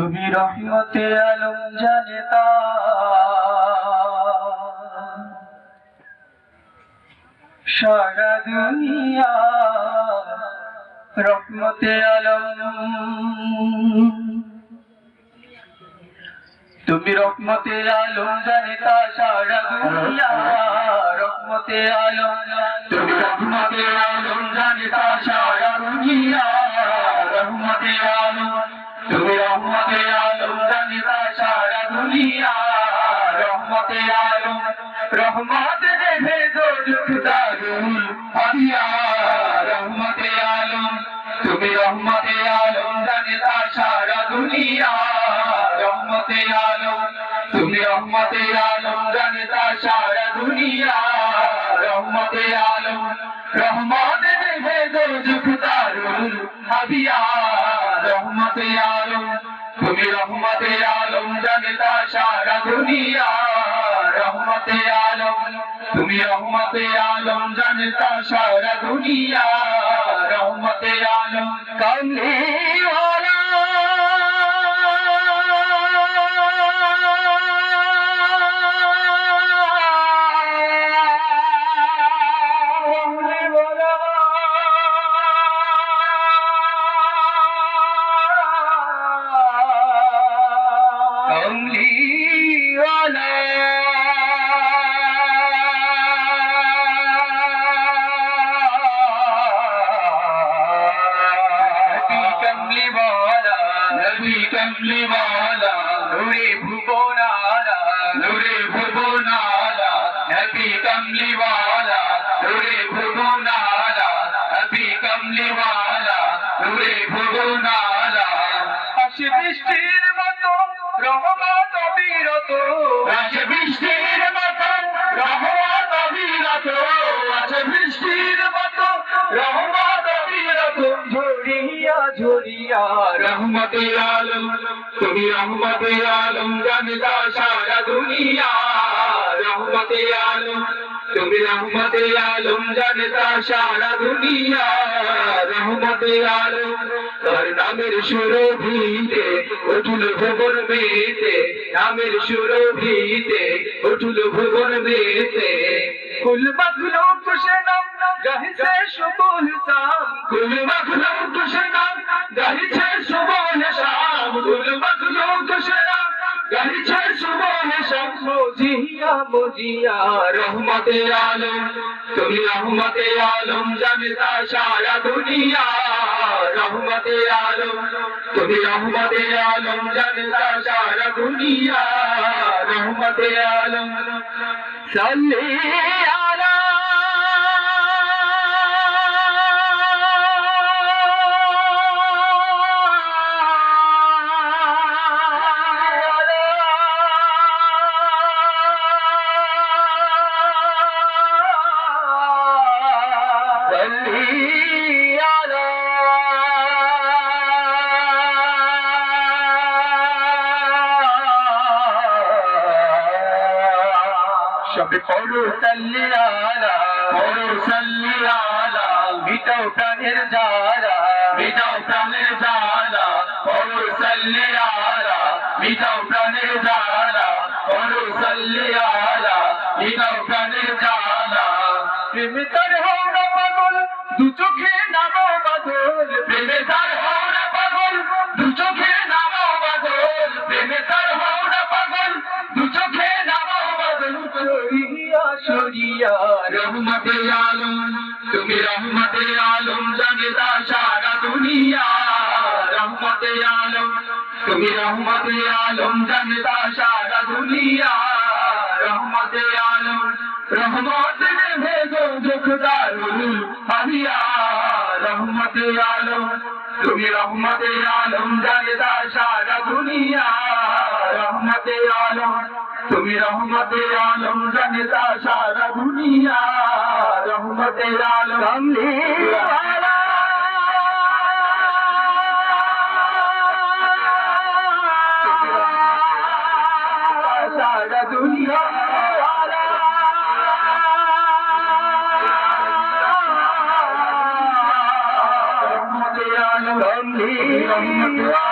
তুমি রহমতে আলম জানেতা সারা দুনিয়া রহমতে আলম। তুমি রহমতে আলম জানেতা সারা দুনিয়া রহমতে আলম রহমতে আলম জানেতা সারা দুনিয়া। রহমতে আলম, রহমত রে ভেজো দুখদারুল আলিয়া রহমতে আলম, তুমি রহমতে আলম জানেতা সারা দুনিয়া। রহমতে আলম, তুমি রহমতে আলম জানেতা সারা দুনিয়া। রহমতে আলম, রহমত রে ভেজো দুখদারুল হাবিয়া রহমতে আলম তুমি রহমতে আলম জানেতা সারা দুনিয়া। রহমতে আলম, তুমি রহমতে আলম জানেতা সারা দুনিয়া। রহমতে আলম, কামলি নূরে ভুবন আলা নূরে ভুবন আলা নবী কমলিওয়ালা নূরে ভুবন আলা আশি বৃষ্টির মতো রহমত অবিরত। আশি বৃষ্টির মতো রহমত অবিরত। আশি বৃষ্টির মতো রহমত অবিরত। ঝরিয়া ঝরিয়া রহমতিয়া তুমি রহমতে আলম জানতা সারা দুনিয়া রহমতে আলম তুমি রহমতে আলম জানতা সারা দুনিয়া রহমতে আলম তার নামের সুরভিতে উঠুল ভুবন মেতে নামের সুরভিতে উঠুল ভুবন মেতে। কুল মখলুক সে নাম গাহিছে সুবুল শাম কুল মখলুক সে নাম গাহিছে সুবুল শাম কুল মখলুক সে নাম গাহিছে সুবুল শাম মোজিয়া মোজিয়া রহমতে আলম তুমি রহমতে আলম জানতা সারা দুনিয়া রহমতে আলম তুমি রহমতে আলম জানতা সারা দুনিয়া রহমতে আলম সাল্লি আলা जा मीटनारा मीटनि जा सला मीटा প্রেমে হও না পাগল, দু চোখে নামো বাদল প্রেমে হও না পাগল, দু চোখে নামো বাদল প্রেমে হও না পাগল, দু চোখে নামো বাদল সরিয়া সরিয়া, রহমতে আলম, তুমি রহমতে আলম জানেতা সারা দুনিয়া। রহমতে আলম, তুমি রহমতে আলম জানেতা সারা দুনিয়া। রহমতে আলম রহমত নে ভেজো দুখদারুল হাদিয়া রহমতে আলম তুমি রহমতে আলম জানেতা সারা দুনিয়া রহমতে আলম তুমি রহমতে আলম জানেতা সারা দুনিয়া রহমতে আলম রহমতে